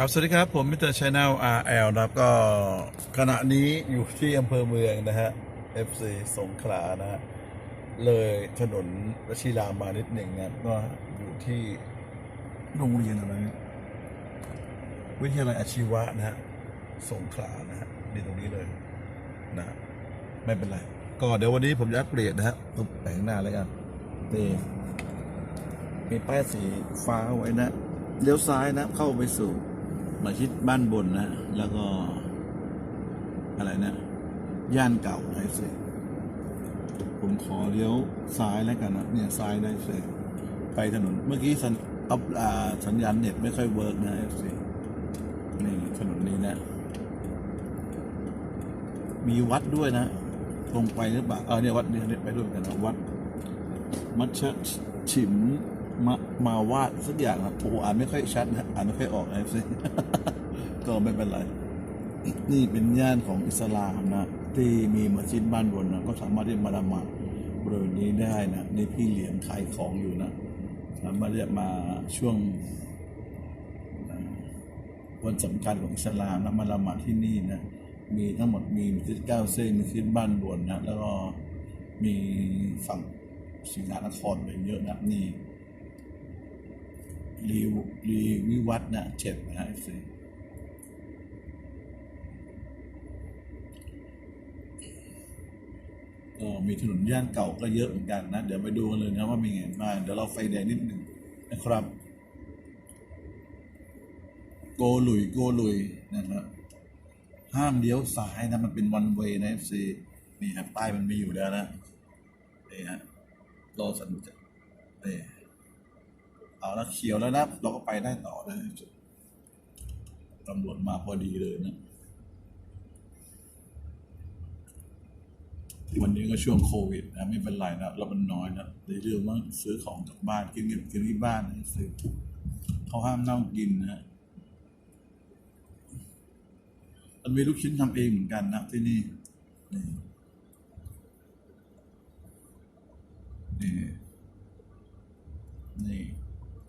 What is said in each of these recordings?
ครับสวัสดีครับ ผมมิสเตอร์ชแนล RL นะครับ ก็ขณะนี้อยู่ที่อำเภอเมืองนะฮะ FC สงขลานะฮะ เลยถนนวชิรามานิดหนึ่งนะก็อยู่ที่โรงเรียนอะไรวิทยาลัยอาชีวะนะฮะสงขลานะฮะนี่ตรงนี้เลยนะ ไม่เป็นไร ก็เดี๋ยววันนี้ผมจะอัปเดตนะฮะตุ๊บแปลงหน้าแล้วกันนี่มีป้ายสีฟ้าไว้นะเลี้ยวซ้ายนะเข้าไปสู่ มาชิดบ้านบนนะ แล้วก็ อะไรนะ ย่านเก่าไอ้สิผมขอเลี้ยวซ้ายแล้วกันนะเนี่ยซ้ายได้เสร็จไปถนน เมื่อกี้สัญอัพอ่สัญญาณเน็ตไม่ค่อยเวิร์กนะไอ้สินี่ถนนนี้นะ มีวัดด้วยนะตรงไปหรือเปล่าเออเนี่ยวัดเนี่ยไปด้วยกันนะวัด มัชชิม มะมาวาดสักอย่างนะโอ้อ่านไม่ค่อยชัดนะอ่านไม่ค่อยออกนะสิก็ไม่เป็นไร นี่เป็นย่านของอิสลามนะ ที่มีมัสยิดบ้านบนนะก็สามารถที่มาละหมาดบริเวณนี้ได้นะนี่พี่เหลียงขายของอยู่นะสามารถเรียกมาช่วงวันสำคัญของอิสลามนะมาละหมาดที่นี่นะมีทั้งหมดมีมัสยิดเก้าเส้นมัสยิดบ้านบนนะแล้วก็มีฝั่งสิงหานครไปเยอะนะนี่ รีวรีวิวัฒน์นะเจ็ดนะฮะสิก็มีถนนย่านเก่าก็เยอะเหมือนกันนะ เดี๋ยวไปดูกันเลยนะว่ามีไงบ้างเดี๋ยวเราไฟแดงนิดหนึ่งนะครับ โกหลุยโกหลุยนะครับ ห้ามเลี้ยวซ้ายนะมันเป็นวันเวย์นะ FC นี่ครับป้ายมันมีอยู่แล้วนะนี่ฮะรอสัญญาณนี่ เอาละเขียวแล้วนะ เราก็ไปได้ต่อนะตำรวจมาพอดีเลยนะวันนี้ก็ช่วงโควิดนะไม่เป็นไรนะเรามันน้อยนะในเรื่องว่าซื้อของจากบ้านกินเงินกินที่บ้านนะซื้อเขาห้ามนั่งกินนะมันมีลูกชิ้นทำเองเหมือนกันนะที่นี่นี่นี่นี่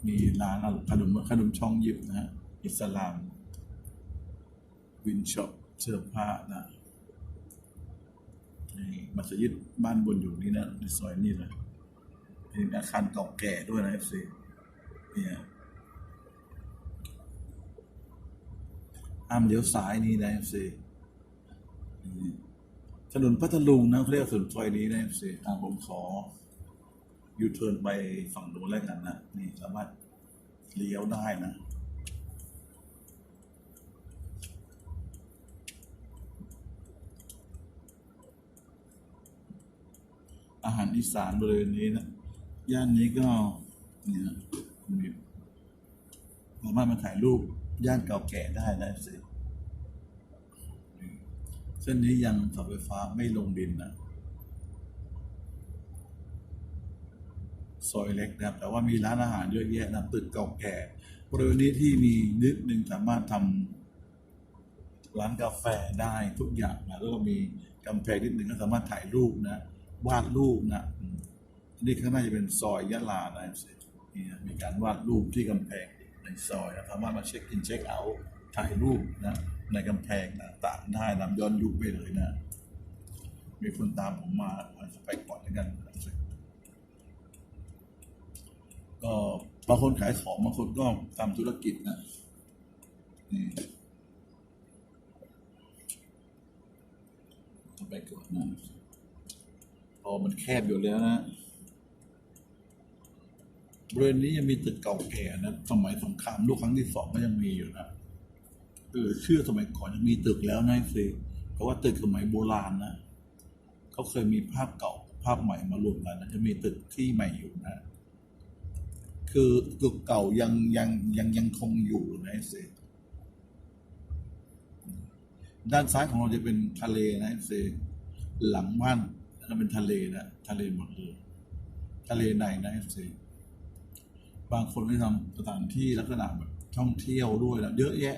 มีร้านขนมขนมช่องหยิบนะฮะอิสลาม วินช็อปเสื้อผ้านะนี่มัสยิดบ้านบนอยู่นี่นะในซอยนี่เลยเป็นอาคารเก่าแก่ด้วยนะเอฟซีเนี่ยห้ามเลี้ยวซ้ายนี่นะเอฟซีถนนพัทลุงนะเขาเรียกถนนซอยนี้นะเอฟซีอ่าผมขอ ยูเทิร์นไปฝั่งโน้นแล้วกันนะ นี่สามารถเลี้ยวได้นะ อาหารอีสานบริเวณนี้นะ ย่านนี้ก็เนี่ยนะมีสามารถมาถ่ายรูปย่านเก่าแก่ได้นะสิเส้นนี้ยังเสาไฟฟ้าไม่ลงดินนะ ซอยเล็กนะครับแต่ว่ามีร้านอาหารเยอะแยะนะตึกเก่าแก่บริเวณนี้ที่มีนิดนึงสามารถทำร้านกาแฟได้ทุกอย่างนะแล้วก็มีกำแพงนิดนึงก็สามารถถ่ายรูปนะวาดรูปนะนี่ข้างหน้าจะเป็นซอยยะลานะนี่มีการวาดรูปที่กำแพงในซอยนะสามารถมาเช็คอินเช็คเอาท์ถ่ายรูปนะในกำแพงนะต่างได้นำย้อนยุคไปเลยนะมีคนตามผมมาไปก่อนด้วยกัน ก็บางคนขายของบางคนก็ทำธุรกิจนะนี่ต้องไปก่อนนะพอมันแคบอยู่แล้วนะบริเวณนี้ยังมีตึกเก่าแก่นะสมัยสงครามโลกครั้งที่สองก็ยังมีอยู่นะเออเชื่อสมัยก่อนยังมีตึกแล้วนะสิเพราะว่าตึกสมัยโบราณนะเขาเคยมีภาพเก่าภาพใหม่มารวมกันนะจะมีตึกที่ใหม่อยู่นะ คือตึกเก่ายังยังยังยังคงอยู่นะเซด้านซ้ายของเราจะเป็นทะเลนะเซหลังบ้านจะเป็นทะเลนะทะเลหมดเลยทะเลในนะเซบางคนไม่ทำสถานที่ลักษณะแบบท่องเที่ยวด้วยนะเยอะแยะ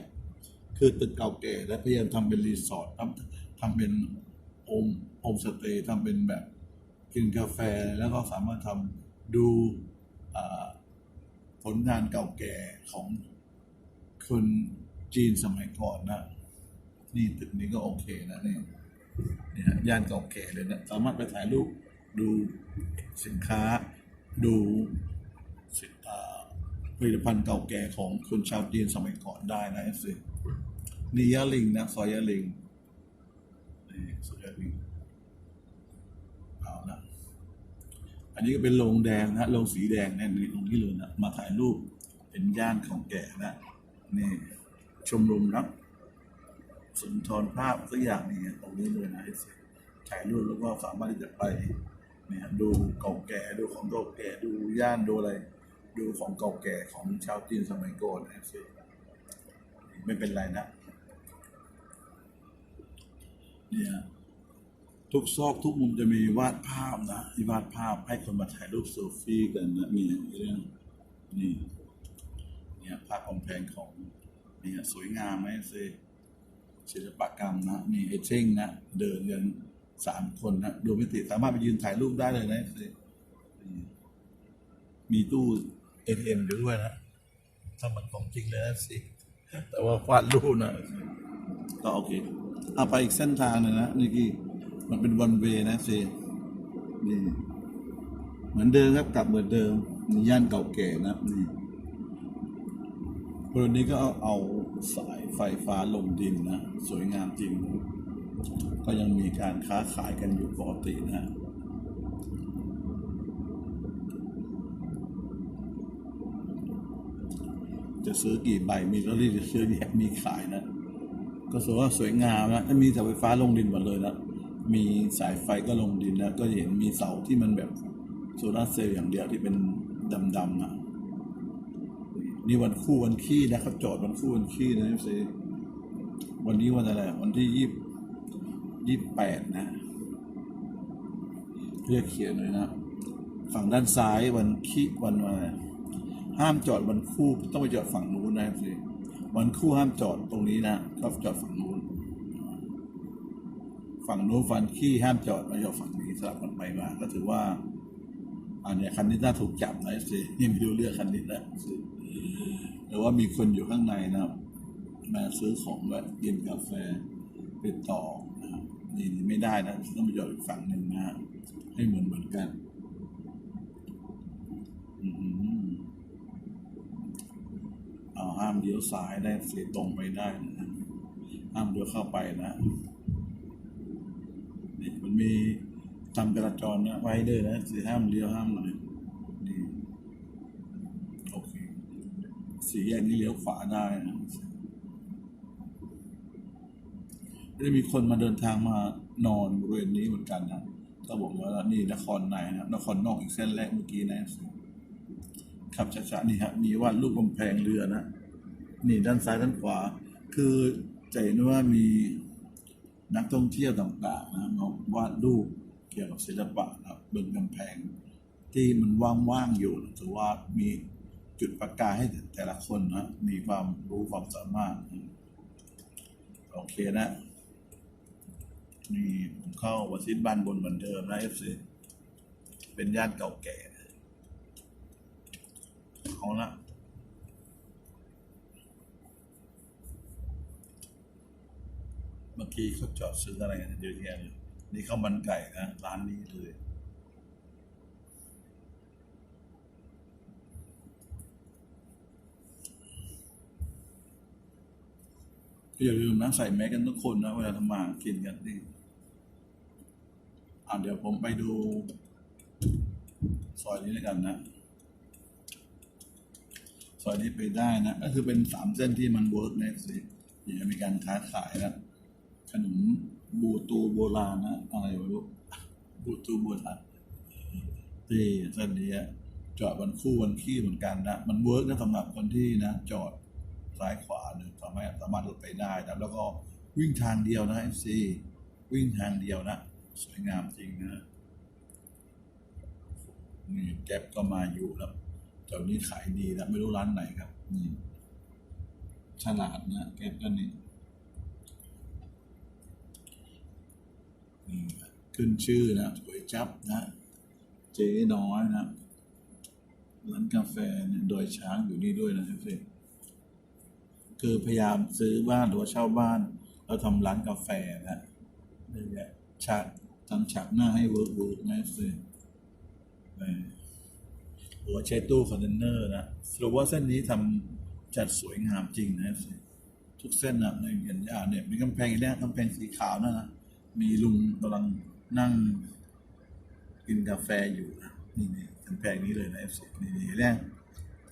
คือตึกเก่าแก่และพยายามทำเป็นรีสอร์ททำทำเป็นโอมโอมสเตย์ทำเป็นแบบกินกาแฟแล้วก็สามารถทำดูอ่า ผลงานเก่าแก่ของคนจีนสมัยก่อนนะนี่ตึกนี้ก็โอเคนะเนี่ยเนี่ยฮะย่านเก่าแก่เลยนะสามารถไปถ่ายรูปดูสินค้า ดูสินอ่าผลิตภัณฑ์เก่าแก่ของคนชาวจีนสมัยก่อนได้นะเอฟซีนี่ยะลิงนะซอยยะลิงนี่ซอยยะลิงเอาละ อันนี้ก็เป็นโรงแดงนะโรงสีแดงเนี่ยนี่ตรงนี้เลยนะมาถ่ายรูปเป็นย่านของแก่นะนี่ชมรมนักสุนทรภาพสักอย่างนี่ตรงนี้เลยนะถ่ายรูปแล้วก็สามารถที่จะไปเนี่ยดูเก่าแก่ดูของเก่าแก่ดูย่านดูอะไร ดูของเก่าแก่ของชาวจีนสมัยก่อนนะสิไม่เป็นไรนะเนี่ย ทุกซอกทุกมุมจะมีวาดภาพนะที่วาดภาพให้คนมาถ่ายรูปเซลฟี่กันนะมีเรื่องนี่เนี่ยภาพกำแพงของเนี่ยสวยงามไหมเซศิลปกรรมนะมีไอเช่งนะเดินกันสามคนนะดูไม่ติดสามารถไปยืนถ่ายรูปได้เลยนะเซนี่มีตู้เอทีเอ็มด้วยนะถ้ามันของจริงเลยนะสิแต่ว่าวาดรูปนะก็โอเคเอาไปอีกเส้นทางหนึงนะนี่กี่ มันเป็นวันเวนะเซนี่เหมือนเดิมครับกลับเหมือนเดิมนี่ย่านเก่าแก่นะนี่บริเวณนี้ก็เอาเอาสายไฟฟ้าลงดินนะ สวยงามจริง ก็ยังมีการค้าขายกันอยู่ปกตินะจะซื้อกี่ใบมีลอตเตอรี่จะซื้อแยกมีขายนะ ก็สวยว่าสวยงามนะถ้ามีเสาไฟฟ้าลงดินหมดเลยนะ มีสายไฟก็ลงดินนะก็เห็นมีเสาที่มันแบบโซลาเซลล์อย่างเดียวที่เป็นดำๆอะนี่วันคู่วันขี้นะเขาจอดวันคู่วันขี้นะเซวันนี้วันอะไรวันที่ยี่ยี่แปดนะเรียกเขียนเลยนะ ฝั่งด้านซ้ายวันขี้วันอะไรห้ามจอดวันคู่ต้องไปจอดฝั่งนู้นนะครับสิวันคู่ห้ามจอดตรงนี้นะก็จอดฝั่งนู้น ฝั่งนู้นฟันขี้ห้ามจอดมาจอดฝั่งนี้สลับกันไปมาก็ถือว่า อันนี้คันนี้น่าถูกจับนะสิยังไม่รู้เรื่องคันนี้นะสิแต่ว่ามีคนอยู่ข้างในนะครับมาซื้อของแบบกินกาแฟไปต่อนะครับนี่ไม่ได้นะต้องไปจอดอีกฝั่งหนึ่งนะให้เหมือนเหมือนกันเอาห้ามเลี้ยวซ้ายได้เสียตรงไปได้นะห้ามเลี้ยวเข้าไปนะ มันมีทำจราจรนะไว้ด้วยนะสีห้ามเลี้ยวห้ามหน่อยนี่โอเคสีแยกนี้เลี้ยวขวาได้นะจะมีคนมาเดินทางมานอนบริเวณนี้เหมือนกันนะก็บอกว่านี่นครในนะนครนอกอีกเส้นแรกเมื่อกี้นะขับช้าๆนี่ฮะมีวาดรูปกำแพงเรือนะนี่ด้านซ้ายด้านขวา คือจะเห็นว่ามี นักท่องเที่ยวต่างๆนะมาวาดรูปเกี่ยวกับศิลปะนะบนกำแพง ที่มันว่างๆอยู่ถือว่ามีจุดประกายให้แต่ละคนนะมีความรู้ความสามารถโอเคนะ นี่ผมเข้าวัดซิดบ้านบนเหมือนเดิมนะเอฟซีเป็นย่านเก่าแก่ เอาละ มื่อกี้เขาจอดซื้ออะไรกันเยอะแยะเลยนี่ข้าวมันไก่นะร้านนี้เลยอย่าลืมนะใส่แมสกันทุกคนนะ เวลาทำมาหากินกันนี่อ่าเดี๋ยวผมไปดู ซอยนี้แล้วกันนะ ซอยนี้ไปได้นะ ก็คือเป็นสามเส้นที่มันเวิร์กนะสิอย่างมีการค้าขายนะ ขนมบูตูโบราณนะอะไรไม่รู้บูตูโบราณที่เส้นนี้จอดวันคู่วันขี้เหมือนกันนะ มันเวิร์กนะสำหรับคนที่นะ จอดซ้ายขวาเนี่ยสามารถสามารถรถไปได้นะแล้วก็วิ่งทางเดียวนะเอฟซีวิ่งทางเดียวนะ สวยงามจริงนะนี่แก๊ปก็มาอยู่แล้วแถวนี้ขายดีนะไม่รู้ร้านไหนครับ นี่ฉลาดนะแก๊ปก็นี่นี่ ขึ้นชื่อนะก๋วยจับนะเจ๊น้อยนะร้านกาแฟเนี่ยดอยช้างอยู่นี่ด้วยนะเพื่อนคือพยายามซื้อบ้านหรือว่าเช่าบ้านแล้วทำร้านกาแฟนะนี่แหละฉากทำฉากหน้าให้เวิร์กเวิร์กนะสิเออหัวใช้ตู้คอนเทนเนอร์นะสรุปว่าเส้นนี้ทำจัดสวยงามจริงนะสิทุกเส้นนะในเห็นอ่าเนี่ยมีกำแพงอีกแล้วกำแพงสีขาวนั่นนะมีลุงกำลัง นั่งกินกาแฟอยู่นะนี่นี่กำแพงนี้เลยนะเอฟซีนี่นี่แรก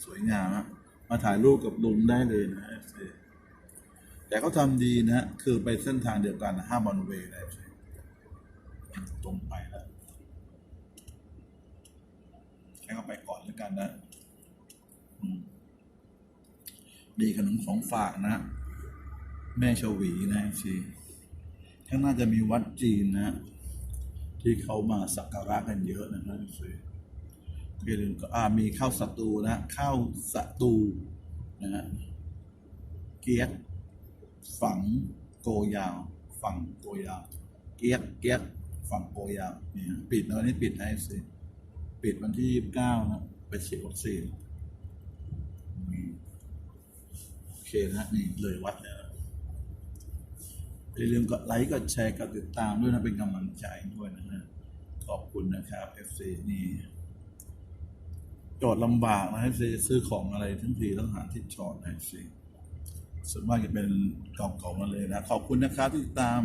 สวยงามอะมาถ่ายรูปกับลุงได้เลยนะเอฟซีแต่เขาทำดีนะคือไปเส้นทางเดียวกันห้ามวันเวย์นะเอฟซีตรงไปแล้วให้เขาไปก่อนแล้วกันนะดีขนมของฝากนะ แม่ชวีนะเอฟซีข้างหน้าจะมีวัดจีนนะ ที่เขามาสักการะกันเยอะนะครับสิอย่าลืมก็อ่ามีข้าวสตูนะข้าวสตูนะฮะเกี๊ยกฝังโกยาว ฝังโกยาว เกี๊ยกเกี๊ยกฝั่งโกยาวนี่ฮะปิดนะวันนี้ปิดไอซีปิดวันที่ยี่สิบเก้านะไปฉีดวัคซีนนี่โอเคนะนี่เลยวัดแล้ว อย่าลืมกดไลค์กดแชร์กดติดตามด้วยนะเป็นกำลังใจด้วยนะฮะขอบคุณนะครับ FC นี่จอดลำบากนะ FC ซื้อของอะไรทั้งทีต้องหาที่จอดนะ FC ส่วนมากจะเป็นกล่องๆมาเลยนะ ขอบคุณนะครับที่ติดตาม